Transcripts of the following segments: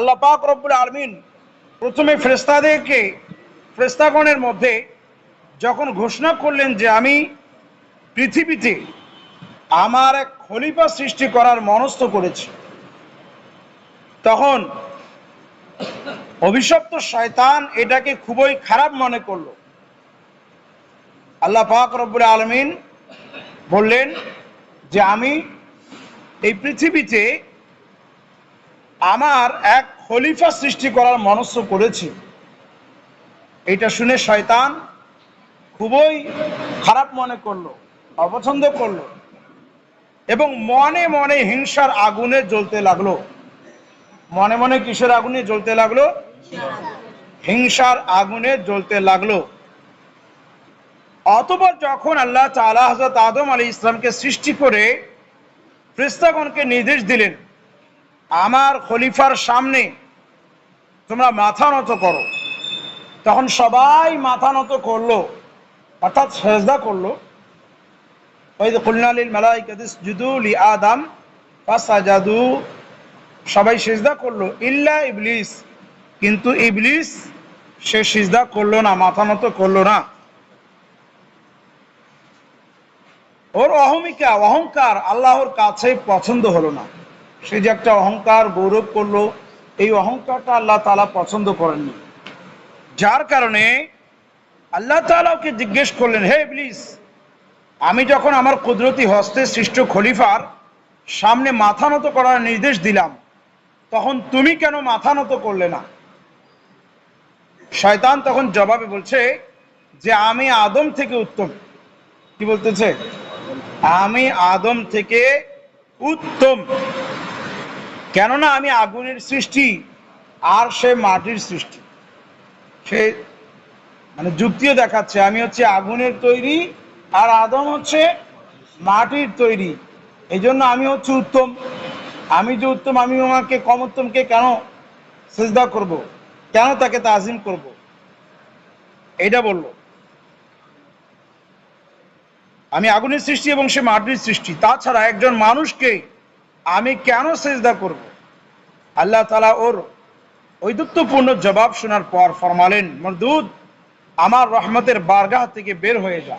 আল্লাহ পাক রব্বুল আলমিন প্রথমে ফ্রেস্তাদেরকে ফ্রেস্তাগণের মধ্যে যখন ঘোষণা করলেন যে আমি পৃথিবীতে আমার এক খলিফা সৃষ্টি করার মনস্থ করেছি, তখন অভিশপ্ত শয়তান এটাকে খুবই খারাপ মনে করল। আল্লাহ পাক রব্বুল আলমিন বললেন যে আমি এই পৃথিবীতে আমার এক খলিফা সৃষ্টি করার মনস্য করেছি। এটা শুনে শয়তান খুবই খারাপ মনে করল, অপছন্দ করল এবং মনে মনে হিংসার আগুনে জ্বলতে লাগল। মনে মনে কিসের আগুনে জ্বলতে লাগল? হিংসার আগুনে জ্বলতে লাগল। অতপর যখন আল্লাহ তালা হজরত আদম আলী ইসলামকে সৃষ্টি করে ফ্রিস্তাগণকে নির্দেশ দিলেন আমার খলিফার সামনে তোমরা মাথা নত করো। তখন সবাই মাথা নত করল, অর্থাৎ সেজদা করল। ওই কুলনালিল মালাইকাদিস জুদুলি আদাম ফাসাজাদু। সবাই সেজদা করল, ইল্লা ইবলিস। কিন্তু ইবলিস সে সিজদা করল না, মাথা নত করল না। ওর অহমিকা, অহংকার আল্লাহর কাছে পছন্দ হলো না। সে যে একটা অহংকার গৌরব করল, এই অহংকারটা আল্লাহ তালা পছন্দ করেননি। যার কারণে আল্লাহ তালাকে জিজ্ঞেস করলেন, হে প্লিজ আমি যখন আমার কুদরতি হস্তে সৃষ্ট খলিফার সামনে মাথা নত করার নির্দেশ দিলাম, তখন তুমি কেন মাথা নত করলে না? শয়তান তখন জবাবে বলছে যে, আমি আদম থেকে উত্তম। কি বলতেছে? আমি আদম থেকে উত্তম। কেননা আমি আগুনের সৃষ্টি আর সে মাটির সৃষ্টি। সে মানে যুক্তিও দেখাচ্ছে, আমি হচ্ছে আগুনের তৈরি আর আদম হচ্ছে মাটির তৈরি। এই জন্য আমি হচ্ছে উত্তম। আমি যে উত্তম, আমি ওনাকে কম উত্তমকে কেন সেজদা করব। কেন তাকে তাজিম করব। এটা বলল। আমি আগুনের সৃষ্টি এবং সে মাটির সৃষ্টি। তাছাড়া একজন মানুষকে আমি কেন সেজদা করব? আল্লাহ তালা ওর ঐদুত্বপূর্ণ জবাব শোনার পর ফরমালেন, মরদুদ, আমার রহমতের বারগাহ থেকে বের হয়ে যা।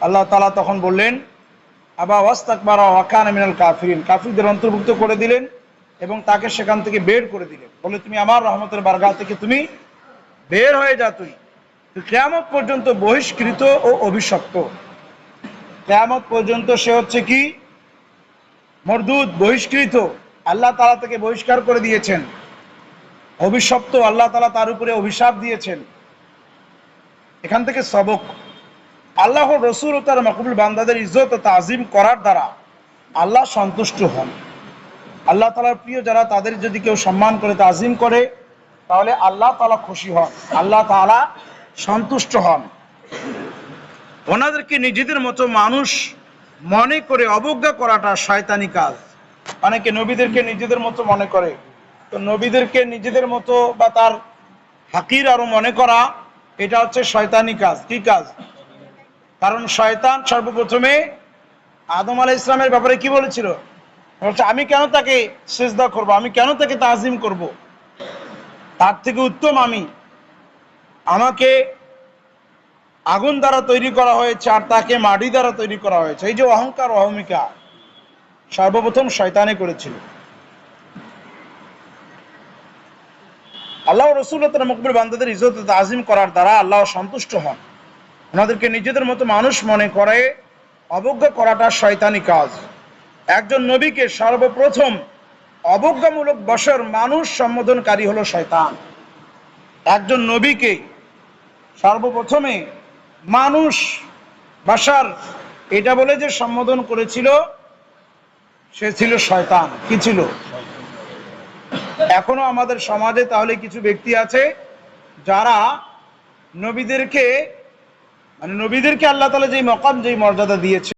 আল্লাহ তালা তখন বললেন, আবা ওয়াস্তাকবার ওয়াকান মিনাল কাফিরিন। কাফিরদের অন্তর্ভুক্ত করে দিলেন এবং তাকে সেখান থেকে বের করে দিলেন। বলে, তুমি আমার রহমতের বারগাহ থেকে তুমি বের হয়ে যা তুই কেয়ামত পর্যন্ত বহিষ্কৃত ও অভিশপ্ত। কেয়ামত পর্যন্ত সে হচ্ছে কি? মরদুদ বহিষ্কৃত, আল্লাহ তালা তাকে বহিষ্কার করে দিয়েছেন। অভিশপ্ত, আল্লাহ তালা তার উপরে অভিশাপ দিয়েছেন। এখান থেকে সবক। আল্লাহ রসুল ও তার মকবুল বান্দাদের ইজ্জত ও তাজিম করার দ্বারা আল্লাহ সন্তুষ্ট হন। আল্লাহ তালার প্রিয় যারা, তাদের যদি কেউ সম্মান করে, তাজিম করে, তাহলে আল্লাহ তালা খুশি হন, আল্লাহ তালা সন্তুষ্ট হন। ওনাদেরকে নিজেদের মতো মানুষ মনে করে অবজ্ঞা করাটা শয়তানি কাজ। অনেকে নবীদেরকে নিজেদের মতো মনে করে। তো নবীদেরকে নিজেদের মতো বা তার হাকির আরও মনে করা, এটা হচ্ছে শয়তানি কাজ। কি কাজ? কারণ শয়তান সর্বপ্রথমে আদম আলাহ ইসলামের ব্যাপারে কি বলেছিল? বলছে, আমি কেন তাকে সেজদা করব? আমি কেন তাকে তাজিম করব? তার থেকে উত্তম আমি। আমাকে আগুন দ্বারা তৈরি করা হয়েছে আর তাকে মাটি দ্বারা তৈরি করা হয়েছে। এই যে অহংকার অহমিকা, সর্বপ্রথম শয়তানে করেছিল। আল্লাহ রসুল মকবুল বান্দাদের ইজত তাজিম করার দ্বারা আল্লাহ সন্তুষ্ট হন। ওনাদেরকে নিজেদের মতো মানুষ মনে করে, অবজ্ঞা করাটা শয়তানি কাজ। একজন নবীকে সর্বপ্রথম অবজ্ঞামূলক বসর মানুষ সম্বোধনকারী হলো শয়তান। একজন নবীকে সর্বপ্রথমে মানুষ বাসার এটা বলে যে সম্বোধন করেছিল, সে ছিল শয়তান। কি ছিল? এখনও আমাদের সমাজে তাহলে কিছু ব্যক্তি আছে যারা নবীদেরকে মানে নবীদেরকে আল্লাহ তালা যেই মকাম, যেই মর্যাদা দিয়েছে।